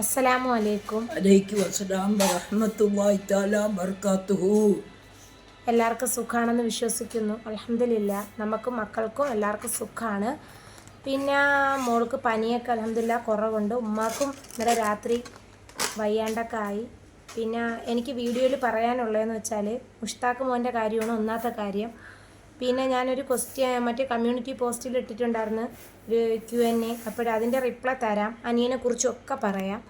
അസ്സലാമു അലൈക്കും അലൈക്കും അസ്സലാം വറഹ്മത്തുള്ളാഹി തആല ബർക്കാത്തുഹു എല്ലാവർക്കും സുഖാണെന്ന് വിശ്വസിക്കുന്നു. അലഹമില്ല നമുക്കും മക്കൾക്കും എല്ലാവർക്കും സുഖമാണ് പിന്നെ മോൾക്ക് പനിയൊക്കെ അലഹമില്ല കുറവുണ്ട്. ഉമ്മാക്കും ഇന്നലെ രാത്രി വയ്യാണ്ടൊക്കെ ആയി പിന്നെ എനിക്ക് വീഡിയോയിൽ പറയാനുള്ളതെന്ന് വെച്ചാൽ മുഷ്താഖ് മോന്റെ കാര്യമാണ് ഒന്നാത്ത കാര്യം. പിന്നെ ഞാനൊരു ക്വസ്റ്റ്യൻ മറ്റേ കമ്മ്യൂണിറ്റി പോസ്റ്റിൽ ഇട്ടിട്ടുണ്ടായിരുന്നു. ഒരു ക്യു എൻ എ അപ്പോഴതിന്റെ റിപ്ലൈ തരാം. അനിയനെ കുറിച്ചൊക്കെ പറയാം.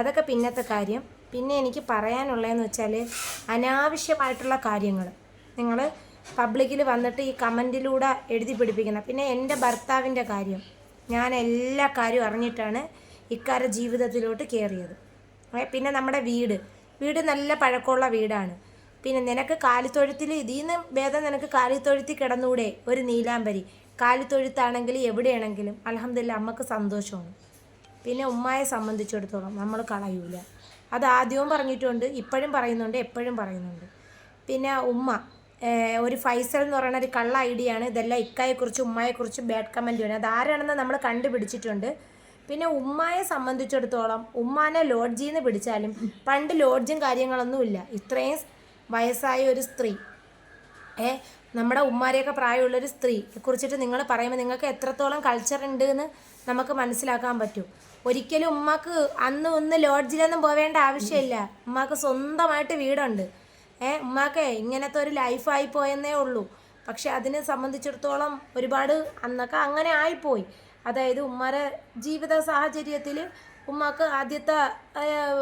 അതൊക്കെ പിന്നത്തെ കാര്യം. പിന്നെ എനിക്ക് പറയാനുള്ളതെന്ന് വെച്ചാൽ അനാവശ്യമായിട്ടുള്ള കാര്യങ്ങൾ. നിങ്ങൾ പബ്ലിക്കിൽ വന്നിട്ട് ഈ കമന്റിലൂടെ എഴുതി പിടിപ്പിക്കണം. പിന്നെ എന്റെ ഭർത്താവിന്റെ കാര്യം. ഞാൻ എല്ലാ കാര്യവും അറിഞ്ഞിട്ടാണ് ഇക്കാര ജീവിതത്തിലോട്ട് കയറിയത് പിന്നെ നമ്മുടെ വീട്. വീട് നല്ല പഴക്കമുള്ള വീടാണ്. പിന്നെ നിനക്ക് കാലിത്തൊഴുത്തിൽ ഇതിൽ നിന്ന് ഭേദം നിനക്ക് കാലിത്തൊഴുത്തിൽ കിടന്നൂടെ ഒരു നീലാംബരി. കാലിത്തൊഴുത്താണെങ്കിൽ എവിടെയാണെങ്കിലും അലഹമില്ല അമ്മയ്ക്ക് സന്തോഷമാണ്. പിന്നെ ഉമ്മയെ സംബന്ധിച്ചിടത്തോളം നമ്മൾ കളയൂല. അത് ആദ്യവും പറഞ്ഞിട്ടുണ്ട് ഇപ്പോഴും പറയുന്നുണ്ട് എപ്പോഴും പറയുന്നുണ്ട്. പിന്നെ ഉമ്മ ഒരു ഫൈസൽ എന്ന് പറയുന്ന ഒരു കള്ള ഐഡിയ ആണ് ഇതെല്ലാം ഇക്കായെക്കുറിച്ച് ഉമ്മയെക്കുറിച്ച് ബാഡ് കമന്റ് വേണം അത് ആരാണെന്ന് നമ്മൾ കണ്ടുപിടിച്ചിട്ടുണ്ട്. പിന്നെ ഉമ്മയെ സംബന്ധിച്ചിടത്തോളം ഉമ്മാനെ ലോഡ്ജിൽ നിന്ന് പിടിച്ചാലും പണ്ട് ലോഡ്ജും കാര്യങ്ങളൊന്നുമില്ല. ഇത്രയും വയസ്സായ ഒരു സ്ത്രീ. ഏ നമ്മുടെ ഉമ്മാരെയൊക്കെ പ്രായമുള്ളൊരു സ്ത്രീ. കുറിച്ചിട്ട് നിങ്ങൾ പറയുമ്പോൾ നിങ്ങൾക്ക് എത്രത്തോളം കൾച്ചർ ഉണ്ട് എന്ന് നമുക്ക് മനസ്സിലാക്കാൻ പറ്റും. ഒരിക്കലും ഉമ്മാക്ക് അന്ന് ഒന്ന് ലോഡ്ജിലൊന്നും പോവേണ്ട ആവശ്യമില്ല. ഉമ്മാക്ക് സ്വന്തമായിട്ട് വീടുണ്ട്. ഏ ഉമ്മാക്കേ ഇങ്ങനത്തെ ഒരു ലൈഫായി പോയെന്നേ ഉള്ളൂ. പക്ഷെ അതിനെ സംബന്ധിച്ചിടത്തോളം ഒരുപാട് അന്നൊക്കെ അങ്ങനെ ആയിപ്പോയി. അതായത് ഉമ്മാരെ ജീവിത സാഹചര്യത്തിൽ ഉമ്മാക്ക് ആദ്യത്തെ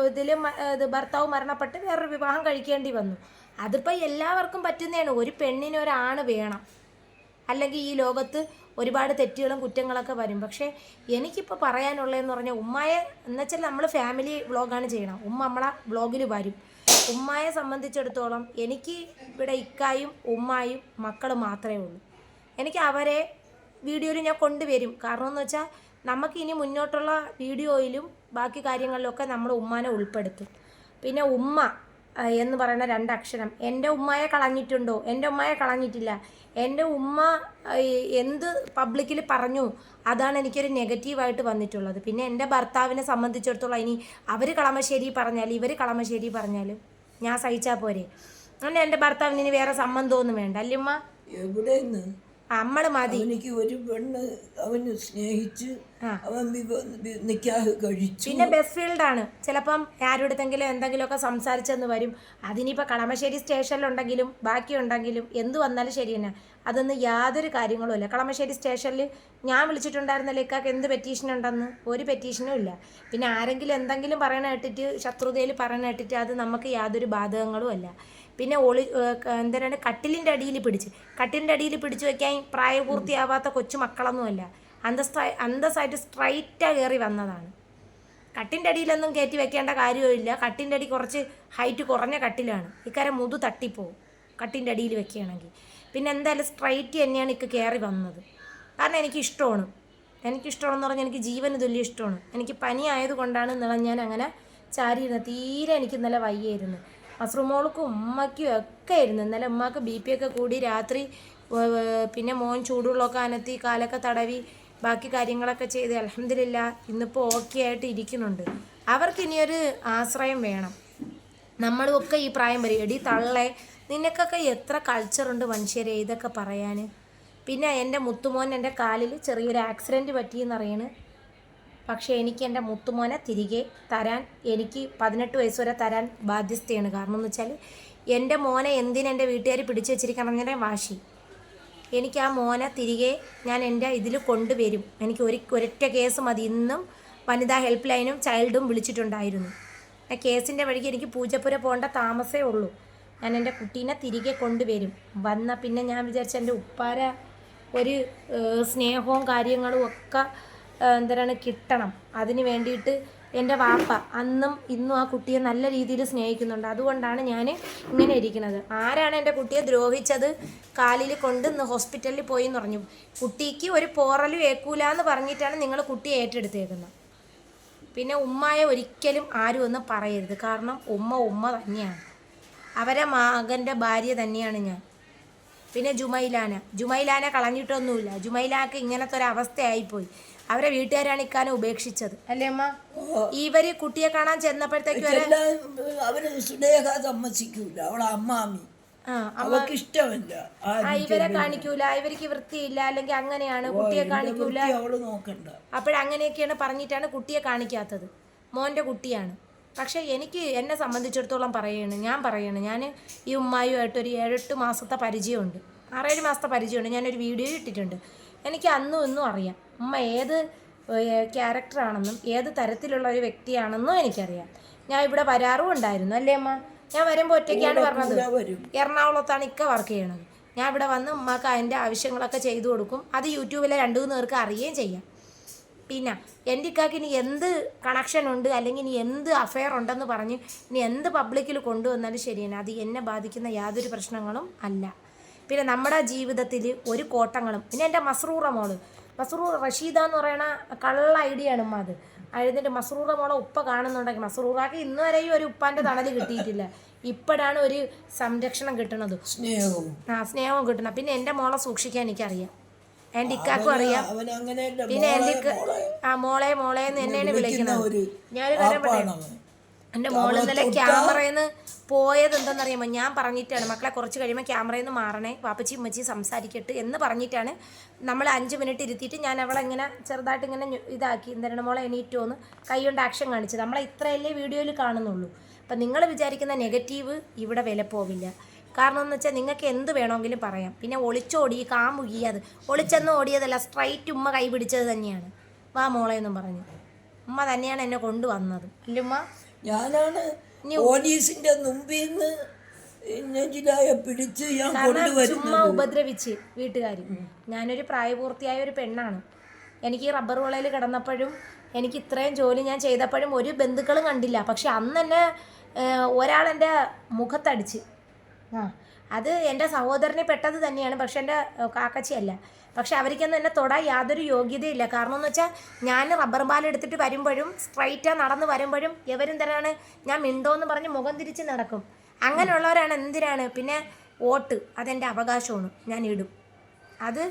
ഇതിൽ ഇത് ഭർത്താവ് മരണപ്പെട്ട് വേറൊരു വിവാഹം കഴിക്കേണ്ടി വന്നു. അതിപ്പോൾ എല്ലാവർക്കും പറ്റുന്നതാണ്. ഒരു പെണ്ണിന് ഒരാണ് വേണം. അല്ലെങ്കിൽ ഈ ലോകത്ത് ഒരുപാട് തെറ്റുകളും കുറ്റങ്ങളൊക്കെ വരും. പക്ഷേ എനിക്കിപ്പോൾ പറയാനുള്ളതെന്ന് പറഞ്ഞാൽ ഉമ്മയെ എന്നുവെച്ചാൽ നമ്മൾ ഫാമിലി വ്ളോഗാണ് ചെയ്യണം ഉമ്മ നമ്മളെ വ്ളോഗിൽ വരും. ഉമ്മയെ സംബന്ധിച്ചിടത്തോളം എനിക്ക് ഇവിടെ ഇക്കായും ഉമ്മായും മക്കൾ മാത്രമേ ഉള്ളൂ. എനിക്ക് അവരെ വീഡിയോയിൽ ഞാൻ കൊണ്ടുവരും. കാരണം എന്ന് വെച്ചാൽ നമുക്ക് ഇനി മുന്നോട്ടുള്ള വീഡിയോയിലും ബാക്കി കാര്യങ്ങളിലൊക്കെ നമ്മൾ ഉമ്മാനെ ഉൾപ്പെടുത്തും. പിന്നെ ഉമ്മ എന്ന് പറയുന്ന രണ്ടക്ഷരം. എന്റെ ഉമ്മയെ കളഞ്ഞിട്ടുണ്ടോ? എന്റെ ഉമ്മയെ കളഞ്ഞിട്ടില്ല. എന്റെ ഉമ്മ എന്ത് പബ്ലിക്കിൽ പറഞ്ഞു അതാണ് എനിക്കൊരു നെഗറ്റീവായിട്ട് വന്നിട്ടുള്ളത്. പിന്നെ എന്റെ ഭർത്താവിനെ സംബന്ധിച്ചിടത്തോളം ഇനി അവർ കളമശ്ശേരി പറഞ്ഞാൽ ഇവർ കളമശ്ശേരി പറഞ്ഞാൽ ഞാൻ സഹിച്ചാൽ പോരെ. അങ്ങനെ എന്റെ ഭർത്താവിന് ഇനി വേറെ സംബന്ധമൊന്നും വേണ്ട. അല്ലേ ഉമ്മ? നമ്മൾ മതി. എനിക്ക് ഒരു പെണ്ണ് അവന് സ്നേഹിച്ച് അവൻ നിക്കാഹ് കഴിച്ചു. പിന്നെ ബസ് ഫീൽഡാണ്. ചിലപ്പം ആരുടെത്തെങ്കിലും എന്തെങ്കിലുമൊക്കെ സംസാരിച്ചെന്ന് വരും. അതിനിപ്പോ കളമശ്ശേരി സ്റ്റേഷനിലുണ്ടെങ്കിലും ബാക്കിയുണ്ടെങ്കിലും എന്ത് വന്നാലും ശരി തന്നെ. അതൊന്നും യാതൊരു കാര്യങ്ങളും ഇല്ല. കളമശ്ശേരി സ്റ്റേഷനിൽ ഞാൻ വിളിച്ചിട്ടുണ്ടായിരുന്നല്ലോ ഇക്കാക്ക് എന്ത് പെറ്റീഷൻ ഉണ്ടെന്ന്? ഒരു പെറ്റീഷനും ഇല്ല. പിന്നെ ആരെങ്കിലും എന്തെങ്കിലും പറയണ കേട്ടിട്ട് ശത്രുതയിൽ പറയണ കേട്ടിട്ട് അത് നമുക്ക് യാതൊരു ബാധകങ്ങളും അല്ല. പിന്നെ ഒളി എന്തിനാണ് കട്ടിലിന്റെ അടിയിൽ പിടിച്ച്. കട്ടിലിന്റെ അടിയിൽ പിടിച്ച് വെക്കാൻ പ്രായപൂർത്തിയാവാത്ത കൊച്ചു മക്കളൊന്നുമല്ല. അന്തസ്സായി അന്തസ്സായിട്ട് സ്ട്രൈറ്റാ കയറി വന്നതാണ്. കട്ടിന്റെ അടിയിലൊന്നും കയറ്റി വെക്കേണ്ട കാര്യമില്ല കട്ടിന്റെ അടി കുറച്ച് ഹൈറ്റ് കുറഞ്ഞ കട്ടിലാണ്. ഇക്കാരം മുതു തട്ടിപ്പോവും കട്ടിന്റെ അടിയിൽ വെക്കുകയാണെങ്കിൽ. പിന്നെ എന്തായാലും സ്ട്രൈറ്റ് തന്നെയാണ് ഇക്ക് കയറി വന്നത്. കാരണം എനിക്ക് ഇഷ്ടമാണ് എനിക്കിഷ്ടമാണെന്ന് പറഞ്ഞാൽ എനിക്ക് ജീവന് തുല്യ ഇഷ്ടമാണ്. എനിക്ക് പനി ആയതുകൊണ്ടാണ് ഇന്നലെ ഞാൻ അങ്ങനെ ചാരിയിരുന്നത്. തീരെ എനിക്ക് ഇന്നലെ വയ്യായിരുന്നു. മസ്റുമോൾക്കും ഉമ്മയ്ക്കും ഒക്കെ ആയിരുന്നു. ഇന്നലെ ഉമ്മക്ക് ബി പി ഒക്കെ കൂടി രാത്രി പിന്നെ മോൻ ചൂടുള്ളൊക്കെ അനത്തി കാലൊക്കെ തടവി ബാക്കി കാര്യങ്ങളൊക്കെ ചെയ്ത്. അലഹമില്ല ഇന്നിപ്പോൾ ഓക്കെ ആയിട്ട് ഇരിക്കുന്നുണ്ട്. അവർക്ക് ഇനിയൊരു ആശ്രയം വേണം. നമ്മളൊക്കെ ഈ പ്രായം വരും എടി തള്ളെ നിനക്കൊക്കെ എത്ര കൾച്ചറുണ്ട് മനുഷ്യരെ ഇതൊക്കെ പറയാൻ പിന്നെ എന്റെ മുത്തുമോൻ എന്റെ കാലിൽ ചെറിയൊരു ആക്സിഡന്റ് പറ്റിയെന്നറിയണ്. പക്ഷേ എനിക്ക് എന്റെ മുത്തുമോനെ തിരികെ തരാൻ എനിക്ക് പതിനെട്ട് വയസ്സ് വരെ തരാൻ ബാധ്യസ്ഥയാണ്. കാരണം എന്ന് വെച്ചാൽ എന്റെ മോനെ എന്തിനെന്റെ വീട്ടുകാർ പിടിച്ചു വെച്ചിരിക്കണം എന്നെ വാശി. എനിക്ക് ആ മോനെ തിരികെ ഞാൻ എന്റെ ഇതിൽ കൊണ്ടുവരും. എനിക്ക് ഒരു ഒരൊറ്റ കേസ് മതി. ഇന്നും വനിതാ ഹെൽപ്പ് ലൈനും ചൈൽഡും വിളിച്ചിട്ടുണ്ടായിരുന്നു. ആ കേസിന്റെ വഴിക്ക് എനിക്ക് പൂജപ്പുര പോകേണ്ട താമസേ ഉള്ളൂ. ഞാൻ എന്റെ കുട്ടീനെ തിരികെ കൊണ്ടുവരും. വന്ന പിന്നെ ഞാൻ വിചാരിച്ച എന്റെ ഉപ്പാര ഒരു സ്നേഹവും കാര്യങ്ങളും ഒക്കെ എന്താണ് കിട്ടണം? അതിന് വേണ്ടിയിട്ട് എന്റെ വാപ്പ അന്നും ഇന്നും ആ കുട്ടിയെ നല്ല രീതിയിൽ സ്നേഹിക്കുന്നുണ്ട്. അതുകൊണ്ടാണ് ഞാൻ ഇങ്ങനെ ഇരിക്കുന്നത്. ആരാണ് എന്റെ കുട്ടിയെ ദ്രോഹിച്ചത്? കാലിൽ കൊണ്ട് ഇന്ന് ഹോസ്പിറ്റലിൽ പോയി എന്ന് പറഞ്ഞു. കുട്ടിക്ക് ഒരു പോറലും ഏക്കൂല എന്ന് പറഞ്ഞിട്ടാണ് നിങ്ങൾ കുട്ടിയെ ഏറ്റെടുത്തേക്കുന്നത്. പിന്നെ ഉമ്മയെ ഒരിക്കലും ആരും ഒന്നും പറയരുത്. കാരണം ഉമ്മ ഉമ്മ തന്നെയാണ്. അവരെ മകന്റെ ഭാര്യ തന്നെയാണ് ഞാൻ. പിന്നെ ജുമൈലാന. ജുമൈലാന കളഞ്ഞിട്ടൊന്നുമില്ല. ജുമൈലാക്ക് ഇങ്ങനത്തെ ഒരു അവസ്ഥയായിപ്പോയി. അവരെ വീട്ടുകാരാണ് ഉപേക്ഷിച്ചത്. അല്ലേ അമ്മ? ഇവർ കുട്ടിയെ കാണാൻ ചെന്നപ്പോഴത്തേക്ക് സമ്മതിക്കൂല. അവളെ അമ്മാമി. ഇഷ്ടമല്ല ഇവരെ കാണിക്കൂല. ഇവർക്ക് വൃത്തിയില്ല അല്ലെങ്കിൽ അങ്ങനെയാണ് കുട്ടിയെ കാണിക്കൂല. അവൾ നോക്കണ്ട. അപ്പോഴങ്ങനെയൊക്കെയാണ് പറഞ്ഞിട്ടാണ് കുട്ടിയെ കാണിക്കാത്തത്. മോന്റെ കുട്ടിയാണ്. പക്ഷേ എനിക്ക് എന്നെ സംബന്ധിച്ചിടത്തോളം പറയാണ് ഞാൻ പറയാണ് ഞാൻ ഈ ഉമ്മായുമായിട്ട് ഒരു ഏഴെട്ട് മാസത്തെ പരിചയമുണ്ട്. ആറേഴ് മാസത്തെ പരിചയമുണ്ട്. ഞാനൊരു വീഡിയോ ഇട്ടിട്ടുണ്ട്. എനിക്ക് അന്നും ഇന്നും അറിയാം. അമ്മ ഏത് ക്യാരക്ടറാണെന്നും ഏത് തരത്തിലുള്ള ഒരു വ്യക്തിയാണെന്നും എനിക്കറിയാം. ഞാൻ ഇവിടെ വരാറും ഉണ്ടായിരുന്നു അല്ലേ അമ്മ? ഞാൻ വരുമ്പോൾ ഒറ്റയ്ക്കാണ് പറഞ്ഞത്. എറണാകുളത്താണ് ഇക്ക വർക്ക് ചെയ്യണത്. ഞാൻ ഇവിടെ വന്ന് ഉമ്മക്ക് അതിന്റെ ആവശ്യങ്ങളൊക്കെ ചെയ്തു കൊടുക്കും. അത് യൂട്യൂബിലെ രണ്ടു മൂന്ന് പേർക്ക് അറിയുകയും ചെയ്യാം. പിന്നെ എന്റെ ഇക്കാക്ക് ഇനി എന്ത് കണക്ഷൻ ഉണ്ട് അല്ലെങ്കിൽ ഇനി എന്ത് അഫെയർ ഉണ്ടെന്ന് പറഞ്ഞ് ഇനി എന്ത് പബ്ലിക്കിൽ കൊണ്ടുവന്നാലും ശരിയാണ്. അത് എന്നെ ബാധിക്കുന്ന യാതൊരു പ്രശ്നങ്ങളും അല്ല. പിന്നെ നമ്മുടെ ജീവിതത്തിൽ ഒരു കോട്ടങ്ങളും. പിന്നെ എന്റെ മസ്രൂറ മോൾ. മസ്രൂർ റഷീദ എന്ന് പറയുന്ന കള്ള ഐഡിയ ആണ് ഉമ്മ അത്. എഴുന്നിട്ട് മസ്രൂറ മോളെ ഉപ്പ കാണുന്നുണ്ടെങ്കിൽ മസ്രൂറാക്ക് ഇന്ന് വരെയും ഒരു ഉപ്പാന്റെ തണൽ കിട്ടിയിട്ടില്ല. ഇപ്പോഴാണ് ഒരു സംരക്ഷണം കിട്ടുന്നത് സ്നേഹവും. ആ സ്നേഹവും കിട്ടണം. പിന്നെ എന്റെ മോളെ സൂക്ഷിക്കാൻ എനിക്കറിയാം. എന്റെ ഇക്കാക്കും അറിയാം. പിന്നെ എന്റെ ആ മോളെ മോളെ എന്ന് എന്നെയാണ് വിളിക്കുന്ന വിളിക്കുന്നത്. ഞാനൊരു കാര്യം പറയാം എന്റെ മോൾ ഇന്നലെ ക്യാമറയിൽ നിന്ന് പോയത് എന്തെന്നറിയാമോ ഞാൻ പറഞ്ഞിട്ടാണ്. മക്കളെ കുറച്ച് കഴിയുമ്പോൾ ക്യാമറയിൽ നിന്ന് മാറണേ. വാപ്പച്ചി ഉമ്മച്ചി സംസാരിക്കട്ടെ എന്ന് പറഞ്ഞിട്ടാണ് നമ്മൾ അഞ്ച് മിനിറ്റ് ഇരുത്തിയിട്ട് ഞാൻ അവളെ ഇങ്ങനെ ചെറുതായിട്ട് ഇങ്ങനെ ഇതാക്കി. എന്താണ് മോളെ എണീറ്റോന്ന്? കൈ കൊണ്ട് ആക്ഷൻ കാണിച്ചത് നമ്മളെ ഇത്രയല്ലേ വീഡിയോയിൽ കാണുന്നുള്ളൂ. അപ്പം നിങ്ങൾ വിചാരിക്കുന്ന നെഗറ്റീവ് ഇവിടെ വില പോവില്ല. കാരണം എന്ന് വെച്ചാൽ നിങ്ങൾക്ക് എന്ത് വേണമെങ്കിലും പറയാം. പിന്നെ ഒളിച്ചോടി കാമുകിയത്. ഒളിച്ചെന്ന് ഓടിയതല്ല സ്ട്രൈറ്റ് ഉമ്മ കൈ പിടിച്ചത് തന്നെയാണ്. വാ മോളെ എന്നും പറഞ്ഞു. ഉമ്മ തന്നെയാണ് എന്നെ കൊണ്ടുവന്നത്. അല്ലേ ഉമ്മ ഞാനാണ് പോലീസിന്റെ മുമ്പിൽ നിന്ന് നെഞ്ചിലായ പിടിച്ച് ഞാൻ ചുമ്മാ ഉപദ്രവിച്ച് വീട്ടുകാർ ഞാനൊരു പ്രായപൂർത്തിയായ ഒരു പെണ്ണാണ്. എനിക്ക് ഈ റബ്ബർ വിളയിൽ കിടന്നപ്പോഴും എനിക്ക് ഇത്രയും ജോലി ഞാൻ ചെയ്തപ്പോഴും ഒരു ബന്ധുക്കളും കണ്ടില്ല. പക്ഷെ അന്ന് തന്നെ ഒരാൾ എന്റെ മുഖത്തടിച്ച് അത് എന്റെ സഹോദരനെ പെട്ടത് തന്നെയാണ്. പക്ഷെ എന്റെ കാക്കച്ചിയല്ല. പക്ഷെ അവർക്കൊന്നും എന്നെ തൊടാൻ യാതൊരു യോഗ്യതയില്ല. കാരണം എന്ന് വെച്ചാൽ ഞാൻ റബ്ബർ ബാൽ എടുത്തിട്ട് വരുമ്പോഴും സ്ട്രൈറ്റാ നടന്ന് വരുമ്പോഴും എവരും തരാണ് ഞാൻ മിണ്ടോ എന്ന് പറഞ്ഞ് മുഖം തിരിച്ച് നടക്കും. അങ്ങനെയുള്ളവരാണ് എന്തിനാണ്? പിന്നെ വോട്ട് അതെന്റെ അവകാശമാണ്. ഞാൻ ഇടും. അത്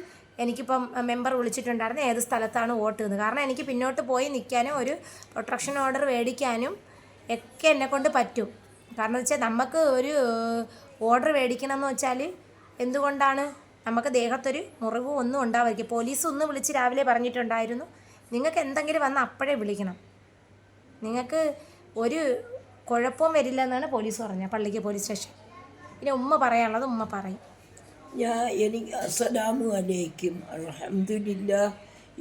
എനിക്കിപ്പം മെമ്പർ വിളിച്ചിട്ടുണ്ടായിരുന്നു ഏത് സ്ഥലത്താണ് വോട്ട് എന്ന്. കാരണം എനിക്ക് പിന്നോട്ട് പോയി നിൽക്കാനും ഒരു പ്രൊട്ടക്ഷൻ ഓർഡർ മേടിക്കാനും ഒക്കെ എന്നെ കൊണ്ട് പറ്റും. കാരണം വെച്ചാൽ നമുക്ക് ഒരു ഓർഡർ മേടിക്കണം എന്ന് വെച്ചാൽ എന്തുകൊണ്ടാണ് നമുക്ക് ദേഹത്തൊരു മുറിവ് ഒന്നും ഉണ്ടാവാതിരിക്കും. പോലീസ് ഒന്ന് വിളിച്ച് രാവിലെ പറഞ്ഞിട്ടുണ്ടായിരുന്നു. നിങ്ങൾക്ക് എന്തെങ്കിലും വന്ന് അപ്പോഴേ വിളിക്കണം. നിങ്ങൾക്ക് ഒരു കുഴപ്പവും വരില്ല എന്നാണ് പോലീസ് പറഞ്ഞത് പള്ളിക്ക് പോലീസ് സ്റ്റേഷൻ. പിന്നെ ഉമ്മ പറയാനുള്ളത് ഉമ്മ പറയും. ഞാൻ എനിക്ക് അസ്സലാമു അലൈക്കും. അലഹമില്ല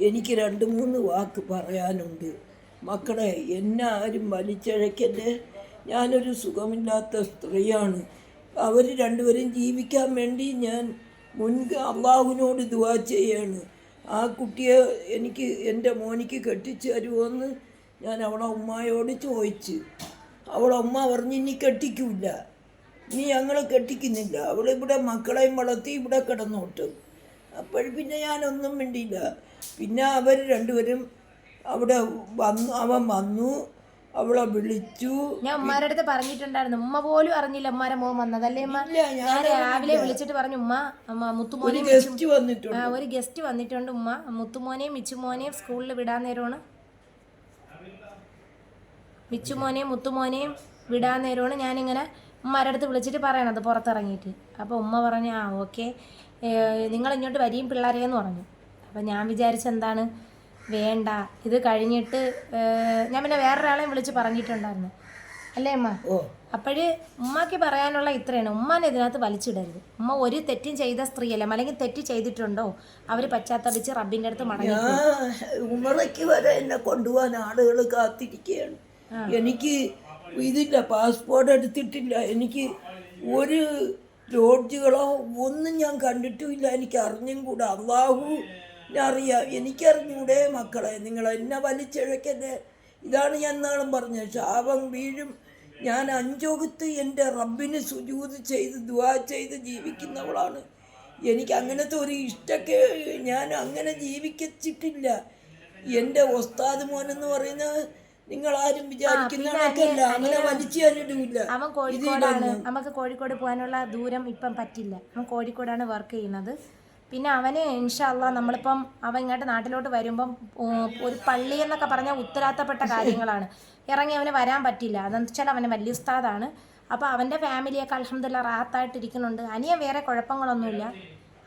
എനിക്ക് രണ്ട് മൂന്ന് വാക്ക് പറയാനുണ്ട്. മക്കളെ എന്നെ ആരും വലിച്ചഴക്കല്ലേ ഞാനൊരു സുഖമില്ലാത്ത സ്ത്രീയാണ്. അവർ രണ്ടുപേരും ജീവിക്കാൻ വേണ്ടി ഞാൻ മുൻക് അള്ളാഹുവിനോട് ദുവാ ചെയ്യാണ്. ആ കുട്ടിയെ എനിക്ക് എന്റെ മോനിക്ക് കെട്ടിച്ചു തരുമോയെന്ന് ഞാൻ അവളെ ഉമ്മയോട് ചോദിച്ചു. അവളെ ഉമ്മ പറഞ്ഞ് ഇനി കെട്ടിക്കൂല. നീ ഞങ്ങളെ കെട്ടിക്കുന്നില്ല. അവളിവിടെ മക്കളെയും വളർത്തി ഇവിടെ കിടന്നോട്ട്. അപ്പോൾ പിന്നെ ഞാനൊന്നും മിണ്ടിയില്ല. പിന്നെ അവർ രണ്ടുപേരും അവിടെ വന്നു. അവൻ വന്നു. അവളെ വിളിച്ചു. ഞാൻ ഉമ്മാരുടെ അടുത്ത് പറഞ്ഞിട്ടുണ്ടായിരുന്നു. ഉമ്മ പോലും അറിഞ്ഞില്ല ഉമ്മാരെ മോൻ വന്നതല്ലേ ഉമ്മ? ഇല്ല ഞാൻ ഞാൻ രാവിലെ വിളിച്ചിട്ട് പറഞ്ഞു ഉമ്മ അമ്മ മുത്തുമോനെ ഗസ്റ്റ് വന്നിട്ടുണ്ട്. ആ, ഒരു ഗസ്റ്റ് വന്നിട്ടുണ്ട് ഉമ്മ. മുത്തുമോനെയും മിച്ചുമോനെയും സ്കൂളിൽ വിടാൻ നേരമാണ്. മിച്ചുമോനെയും മുത്തുമോനെയും വിടാൻ നേരമാണ്. ഞാനിങ്ങനെ ഉമ്മാരുടെ അടുത്ത് വിളിച്ചിട്ട് പറയണത് പുറത്തിറങ്ങിയിട്ട്. അപ്പോൾ ഉമ്മ പറഞ്ഞു ആ ഓക്കെ. നിങ്ങൾ ഇങ്ങോട്ട് വരിയും പിള്ളേരെയെന്ന് പറഞ്ഞു. അപ്പോൾ ഞാൻ വിചാരിച്ചെന്താണ് വേണ്ട. ഇത് കഴിഞ്ഞിട്ട് ഞാൻ പിന്നെ വേറൊരാളെയും വിളിച്ച് പറഞ്ഞിട്ടുണ്ടായിരുന്നു. അല്ലേ അമ്മ? അപ്പോഴ് ഉമ്മക്ക് പറയാനുള്ള ഇത്രയാണ്. ഉമ്മാനെ ഇതിനകത്ത് വലിച്ചിടരുത്. ഉമ്മ ഒരു തെറ്റും ചെയ്ത സ്ത്രീയല്ല. അല്ലെങ്കിൽ തെറ്റ് ചെയ്തിട്ടുണ്ടോ? അവർ പശ്ചാത്തപിച്ച് റബ്ബിന്റെ അടുത്ത് മടങ്ങി ഉമ്മറയ്ക്ക് വരെ എന്നെ കൊണ്ടുപോകാൻ ആളുകൾ കാത്തിരിക്കുകയാണ്. എനിക്ക് ഇതില്ല പാസ്പോർട്ട് എടുത്തിട്ടില്ല. എനിക്ക് ഒരു ലോഡ്ജുകളോ ഒന്നും ഞാൻ കണ്ടിട്ടുമില്ല. എനിക്ക് അറിഞ്ഞും കൂടെ. അള്ളാഹു അറിയാം എനിക്കറിഞ്ഞൂടെ മക്കളെ. നിങ്ങൾ എന്നെ വലിച്ചിഴക്കരുത് ഇതാണ് ഞാൻ നാളും പറഞ്ഞത്. ശാപം വീഴും. ഞാൻ അഞ്ചോകത്ത് എന്റെ റബ്ബിന് സുജൂത് ചെയ്ത് ദുവാ ചെയ്ത് ജീവിക്കുന്നവളാണ്. എനിക്ക് അങ്ങനത്തെ ഒരു ഇഷ്ടക്ക് ഞാൻ അങ്ങനെ ജീവിക്കച്ചിട്ടില്ല. എന്റെ ഒസ്താദ് മോൻ എന്ന് പറയുന്നത് നിങ്ങൾ ആരും വിചാരിക്കുന്നതൊക്കെയല്ല അങ്ങനെ വലിച്ചു തന്നിട്ടില്ല അവൻ കോഴിക്കോടാണ്. നമുക്ക് കോഴിക്കോട് പോകാനുള്ള ദൂരം ഇപ്പം പറ്റില്ല. അവൻ കോഴിക്കോടാണ് വർക്ക് ചെയ്യുന്നത്. പിന്നെ അവന് ഇൻഷല്ല നമ്മളിപ്പം അവൻ ഇങ്ങോട്ട് നാട്ടിലോട്ട് വരുമ്പം ഒരു പള്ളി എന്നൊക്കെ പറഞ്ഞാൽ ഉത്തരാത്തപ്പെട്ട കാര്യങ്ങളാണ്. ഇറങ്ങി അവന് വരാൻ പറ്റില്ല. അതെന്ന് വെച്ചാൽ അവന് വലിയ ഉസ്താദാണ്. അപ്പോൾ അവന്റെ ഫാമിലിയൊക്കെ അലഹമില്ല റാത്തായിട്ടിരിക്കുന്നുണ്ട് അനിയൻ വേറെ കുഴപ്പങ്ങളൊന്നുമില്ല.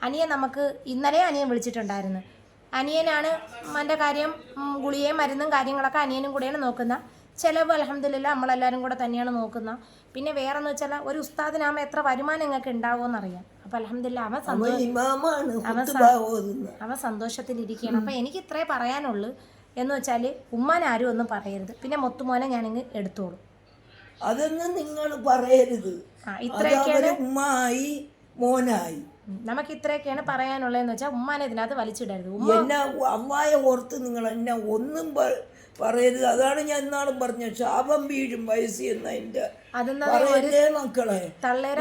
അനിയൻ നമുക്ക് ഇന്നലെ അനിയൻ വിളിച്ചിട്ടുണ്ടായിരുന്നു. അനിയനാണ് എന്റെ കാര്യം ഗുളികയും മരുന്നും കാര്യങ്ങളൊക്കെ അനിയനും കൂടെയാണ് നോക്കുന്ന ചിലവ് അലഹമില്ല നമ്മളെല്ലാവരും കൂടെ തന്നെയാണ് നോക്കുന്നത് പിന്നെ വേറെ എന്ന് വെച്ചാൽ ഒരു ഉസ്താദിനാകുമ്പോൾ എത്ര വരുമാനം നിങ്ങൾക്ക് ഉണ്ടാവുമെന്ന് അറിയാം അപ്പൊ അലഹമില്ല അവൻ അവൻ സന്തോഷം അവൻ സന്തോഷത്തിലിരിക്കുകയാണ് അപ്പം എനിക്ക് ഇത്രേ പറയാനുള്ളൂ. എന്ന് വെച്ചാൽ ഉമ്മാൻ ആരും ഒന്നും പറയരുത്. പിന്നെ മുത്തുമോനെ ഞാനിങ്ങ് എടുത്തോളൂ. അതൊന്നും നിങ്ങൾ പറയരുത്. ആ ഇത്രയൊക്കെയാണ് ഉമ്മായി മോനായി. നമുക്ക് ഇത്രയൊക്കെയാണ് പറയാനുള്ളതെന്ന് വെച്ചാൽ ഉമ്മാനെ ഇതിനകത്ത് വലിച്ചിടരുത്. ഉമ്മ എന്നെ അമ്മായ ഓർത്ത് നിങ്ങൾ എന്നെ ഒന്നും പറയരുത്. അതാണ് ഞാൻ ഇന്നാളും പറഞ്ഞ. ശാപം വീഴും വയസ്സ് എന്നതിന്റെ എന്റെ പറയല്ലേ മക്കളെ.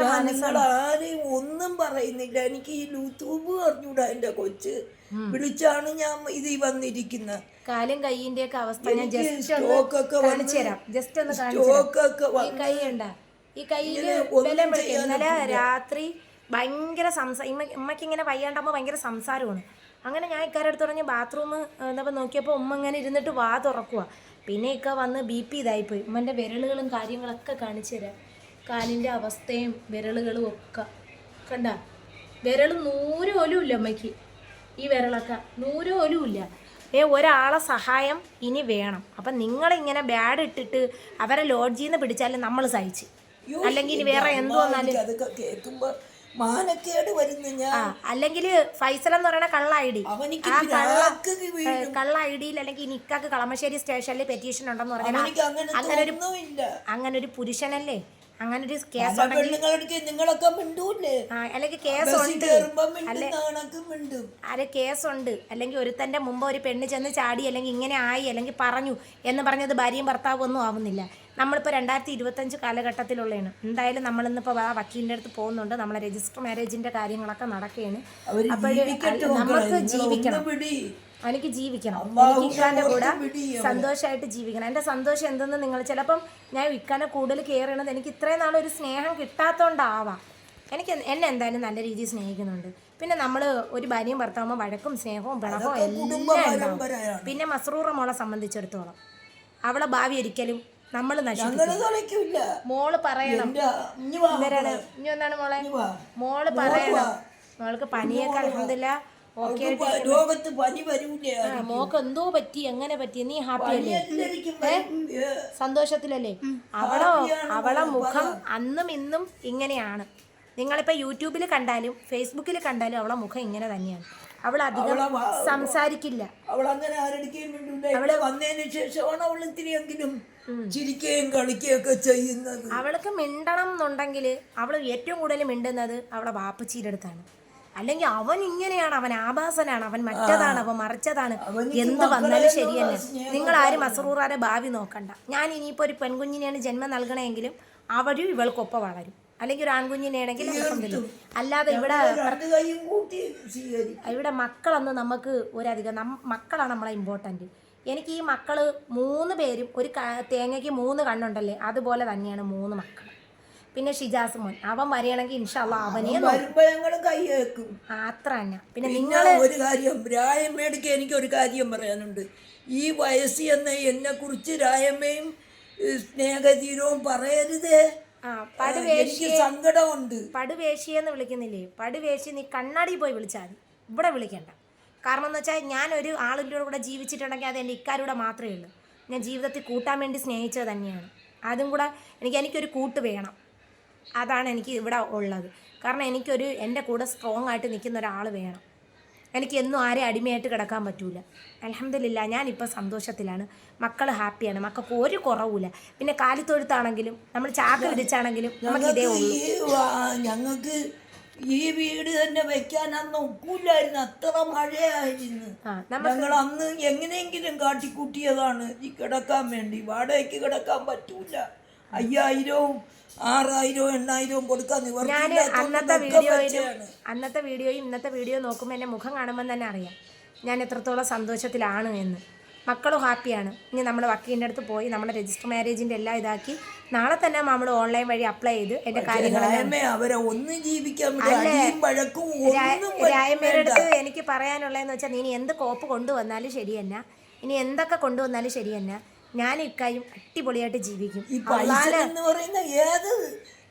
ഞാൻ നിങ്ങൾ ആരെയും ഒന്നും പറയുന്നില്ല. എനിക്ക് ഈ യൂട്യൂബ് അറിഞ്ഞൂടാ എന്റെ കൊച്ച്. വിളിച്ചാണ് ഞാൻ ഇത് വന്നിരിക്കുന്നത് കാലും കൈയിന്റെ ഒക്കെ അവസ്ഥ ഞാൻ ജസ്റ്റ് സ്റ്റോക്കൊക്കെ ഒന്ന് കാണിച്ചു തരാം. ജസ്റ്റ് ഒന്ന് കാണിച്ചു സ്റ്റോക്കൊക്കെ ഈ വന്ന് കൈ ഉണ്ട ഈ കയ്യിൽ ഒന്നും ബലം ഇന്നലെ രാത്രി ഭയങ്കര സംസാ ഇമ്മ ഉമ്മയ്ക്ക് ഇങ്ങനെ വയ്യാണ്ടാകുമ്പോൾ ഭയങ്കര സംസാരമാണ്. അങ്ങനെ ഞാൻ ഇക്കാരടുത്ത് പറഞ്ഞ് ബാത്റൂം എന്താ നോക്കിയപ്പോൾ ഉമ്മ ഇങ്ങനെ ഇരുന്നിട്ട് വാ തുറക്കുക പിന്നെ ഇക്ക വന്ന് ബി പി ഇതായിപ്പോയി. ഉമ്മന്റെ വിരലുകളും കാര്യങ്ങളൊക്കെ കാണിച്ചു തരാം. കാലിന്റെ അവസ്ഥയും വിരലുകളും ഒക്കെ. കണ്ട? വിരൽ നൂറ് ഒലുമില്ല ഇല്ല അമ്മയ്ക്ക് ഈ വിരളൊക്കെ നൂറ് ഒലുമില്ല ഇല്ല. ഏ ഒരാളെ സഹായം ഇനി വേണം. അപ്പം നിങ്ങളിങ്ങനെ ബാഡ് ഇട്ടിട്ട് അവരെ ലോഡ്ജിൽ നിന്ന് പിടിച്ചാൽ നമ്മൾ സഹിച്ച്. അല്ലെങ്കിൽ ഇനി വേറെ എന്തോ വന്നാലും എനിക്ക് അതൊക്കെ കേൾക്കുമ്പോ മാനക്കേട് വരുന്ന ഞാൻ. അല്ലെങ്കിൽ ഫൈസൽ എന്ന് പറയുന്ന കള്ള ഐ ഡി. ആ കള്ള ഐ ഡിയിൽ അല്ലെങ്കിൽ നിക്കാക്ക് കളമശ്ശേരി സ്റ്റേഷനിൽ പെറ്റീഷൻ ഉണ്ടെന്ന് പറഞ്ഞാൽ അങ്ങനെ ഒരു അങ്ങനെ ഒരു പുരുഷനല്ലേ? അങ്ങനെ ഒരു കേസ് നിങ്ങളൊക്കെ മിണ്ടൂല്ലേ? അല്ലെങ്കിൽ കേസ് ഉണ്ട്. അല്ലെ? കേസ് ഉണ്ട്. അല്ലെങ്കിൽ ഒരുത്തന്റെ മുമ്പ് ഒരു പെണ്ണ് ചെന്ന് ചാടി അല്ലെങ്കിൽ ഇങ്ങനെ ആയി അല്ലെങ്കിൽ പറഞ്ഞു എന്ന് പറഞ്ഞത് ഭാര്യയും ഭർത്താവും ഒന്നും ആവുന്നില്ല. നമ്മളിപ്പോൾ രണ്ടായിരത്തി ഇരുപത്തഞ്ച് കാലഘട്ടത്തിലുള്ളതാണ് എന്തായാലും നമ്മളിന്നിപ്പോൾ ആ വക്കീലിന്റെ അടുത്ത് പോകുന്നുണ്ട്. നമ്മളെ രജിസ്റ്റർ മാരേജിന്റെ കാര്യങ്ങളൊക്കെ നടക്കുകയാണ് ജീവിക്കട്ടെ നമുക്ക് ജീവിക്കണം. എനിക്ക് ജീവിക്കണം. എനിക്ക് ഇക്കാന്റെ കൂടെ സന്തോഷമായിട്ട് ജീവിക്കണം. എന്റെ സന്തോഷം എന്തെന്ന് നിങ്ങൾ ചിലപ്പം ഞാൻ ഇക്കാനെ കൂടുതൽ കെയർ ചെയ്യണത് എനിക്ക് ഇത്രയും നാളൊരു സ്നേഹം കിട്ടാത്തതുകൊണ്ടാവാം എനിക്ക് എന്നെ എന്തായാലും നല്ല രീതിയിൽ സ്നേഹിക്കുന്നുണ്ട്. പിന്നെ നമ്മൾ ഒരു ഭാര്യയും ഭർത്താവുമ്പോൾ വഴക്കും സ്നേഹവും പിണക്കവും എല്ലാം ഉണ്ടാവും. പിന്നെ മസ്റൂറ മോളെ സംബന്ധിച്ചിടത്തോളം. അവളെ ഭാവി ഒരിക്കലും നമ്മൾ നശിപ്പിക്കില്ല മോൾ പറയണം. ഇവരാണ് ഇനി ഒന്നാണ് മോളെ. മോൾ? പറയണം. മോൾക്ക് പനിയൊക്കെ അലഹമില്ല ഓക്കെ അവൾക്ക് പ- ലോകത്ത് പനി വരൂലേ മോക്ക് എന്തോ പറ്റി? എങ്ങനെ പറ്റി? നീ ഹാപ്പി അല്ലേ? സന്തോഷത്തിലല്ലേ? അവളോ അവളെ മുഖം അന്നും ഇന്നും ഇങ്ങനെയാണ്. നിങ്ങളിപ്പോൾ യൂട്യൂബിൽ കണ്ടാലും ഫേസ്ബുക്കിൽ കണ്ടാലും അവളെ മുഖം ഇങ്ങനെ തന്നെയാണ്. അവൾ അധികം സംസാരിക്കില്ല. അവൾ അങ്ങനെ ആരടിക്കുകയും മിണ്ടൂല. അവളെ വന്നതിന് ശേഷമാണ് അവൾ ഇത്തിരിയെങ്കിലും ചിരിക്കുകയും കളിക്കുകയും ഒക്കെ ചെയ്യുന്നത്. അവൾക്ക് മിണ്ടണം എന്നുണ്ടെങ്കിൽ അവൾ ഏറ്റവും കൂടുതൽ മിണ്ടുന്നത് അവളെ വാപ്പച്ചീടെ അടുത്താണ്. അല്ലെങ്കിൽ അവൻ ഇങ്ങനെയാണ് അവൻ ആഭാസനാണ് അവൻ മറ്റതാണ് അവൻ മറിച്ചതാണ്. എന്ത് വന്നാലും ശരിയല്ല? നിങ്ങൾ ആരും മസറൂറാരെ ഭാവി നോക്കണ്ട. ഞാൻ ഇനിയിപ്പോൾ ഒരു പെൺകുഞ്ഞിനെയാണ് ജന്മം നൽകണമെങ്കിലും അവരും ഇവൾക്കൊപ്പം വളരും. അല്ലെങ്കിൽ ഒരു ആൺകുഞ്ഞിനെയാണെങ്കിൽ. അല്ലാതെ ഇവിടെ ഇവിടെ മക്കളൊന്നും നമുക്ക് ഒരധികം മക്കളാണ് നമ്മളെ ഇമ്പോർട്ടന്റ് എനിക്ക് ഈ മക്കൾ മൂന്ന് പേരും ഒരു തേങ്ങയ്ക്ക് മൂന്ന് കണ്ണുണ്ടല്ലേ? അതുപോലെ തന്നെയാണ് മൂന്ന് മക്കൾ പിന്നെ ഷിജാസ് മോൻ. അവൻ വരികയാണെങ്കിൽ ഇൻഷാല്ല അവനെ നോ- വരുമ്പോ ഞങ്ങൾ കൈ അത്ര തന്നെ. പിന്നെ നിങ്ങൾ ഒരു കാര്യം രായമ്മയുടെ എനിക്ക് ഒരു കാര്യം പറയാനുണ്ട്. ഈ വയസ്സ് എന്ന എന്നെ കുറിച്ച് രായമ്മയും സ്നേഹതീരവും പറയരുതേ. ആ എനിക്ക് സങ്കടമുണ്ട്. പടുവേശിയെന്ന് വിളിക്കുന്നില്ലേ? പടുവേശി നീ കണ്ണാടി പോയി വിളിച്ചാൽ മതി. ഇവിടെ വിളിക്കണ്ട. കാരണം എന്ന് വെച്ചാൽ ഞാൻ ഒരു ആളിന്റെ കൂടെ ജീവിച്ചിട്ടുണ്ടെങ്കിൽ അത് എന്റെ ഇക്കാരൂടെ മാത്രമേ ഉള്ളൂ. ഞാൻ ജീവിതത്തിൽ കൂട്ടാൻ വേണ്ടി സ്നേഹിച്ചത് തന്നെയാണ്. അതും കൂടെ എനിക്ക് എനിക്കൊരു കൂട്ട് വേണം. അതാണ് എനിക്ക് ഇവിടെ ഉള്ളത്. കാരണം എനിക്കൊരു എന്റെ കൂടെ സ്ട്രോങ് ആയിട്ട് നിൽക്കുന്ന ഒരാൾ വേണം. എനിക്ക് എന്നും ആരെയും അടിമയായിട്ട് കിടക്കാൻ പറ്റൂല. അലഹമില്ല ഞാനിപ്പോൾ സന്തോഷത്തിലാണ്. മക്കൾ ഹാപ്പിയാണ് മക്കൾക്ക് ഒരു കുറവില്ല പിന്നെ കാലിത്തൊഴുത്താണെങ്കിലും നമ്മൾ ചാക്ക് വിരിച്ചാണെങ്കിലും നമുക്ക് ഇതേ ഉള്ളൂ. ഞങ്ങൾക്ക് ഈ വീട് തന്നെ വെക്കാൻ അന്ന് ഒക്കൂലായിരുന്നു. അത്ര മഴയായിരുന്നു. ഞങ്ങൾ അന്ന് എങ്ങനെയെങ്കിലും കാട്ടിക്കൂട്ടിയതാണ്. ഈ കിടക്കാൻ വേണ്ടി. വാടകയ്ക്ക് കിടക്കാൻ പറ്റൂല. അയ്യായിരവും ആറായിരവും എണ്ണായിരവും കൊടുക്കാൻ ഞാൻ അന്നത്തെ വീഡിയോയിലും അന്നത്തെ വീഡിയോയും ഇന്നത്തെ വീഡിയോ നോക്കുമ്പോൾ എന്റെ മുഖം കാണുമ്പോൾ തന്നെ അറിയാം. ഞാൻ എത്രത്തോളം സന്തോഷത്തിലാണ് എന്ന്. മക്കളും ഹാപ്പിയാണ്. ഇനി നമ്മൾ വക്കീലിന്റെ അടുത്ത് പോയി നമ്മുടെ രജിസ്റ്റർ മാരേജിന്റെ എല്ലാം ഇതാക്കി. നാളെ തന്നെ നമ്മൾ ഓൺലൈൻ വഴി അപ്ലൈ ചെയ്ത് എന്റെ കാര്യങ്ങളെല്ലാം അവരെ ഒന്നും ജീവിക്കാൻ രായമേരുടെ അടുത്ത് എനിക്ക് പറയാനുള്ളതെന്ന് വെച്ചാൽ നീ എന്ത് കോപ്പ് കൊണ്ടുവന്നാലും ശരി തന്നെ. ഇനി എന്തൊക്കെ കൊണ്ടുവന്നാലും ശരി തന്നെ. ഞാൻ ഇക്കായും അടിപൊളിയായിട്ട് ജീവിക്കും. ഏത്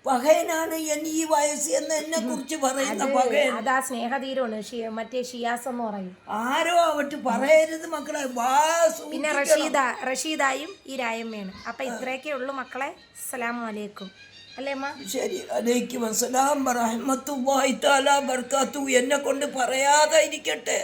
പകയനാണ് എൻ ഈ വയസ്സ് എന്ന് എന്നെ കുറിച്ച് പറയുന്ന പകയൻ അതാ സ്നേഹതീരമാണ് മറ്റേ ഷിയാസ് എന്ന് പറയും. ആരോ അവട്ട് പറയരുത് മക്കളെ. പിന്നെ റഷീദ റഷീദായും ഈ രായമ്മയാണ് അപ്പൊ ഇത്രയൊക്കെ ഉള്ളു മക്കളെ. അസ്സലാമു അലൈക്കും. അല്ലേ അമ്മ? ശരി. അലൈക്കും അസ്സലാം വറഹ്മത്തുള്ളാഹി തആല ബർക്കാത്തു എന്നെ കൊണ്ട് പറയാതെ ഇരിക്കട്ടെ.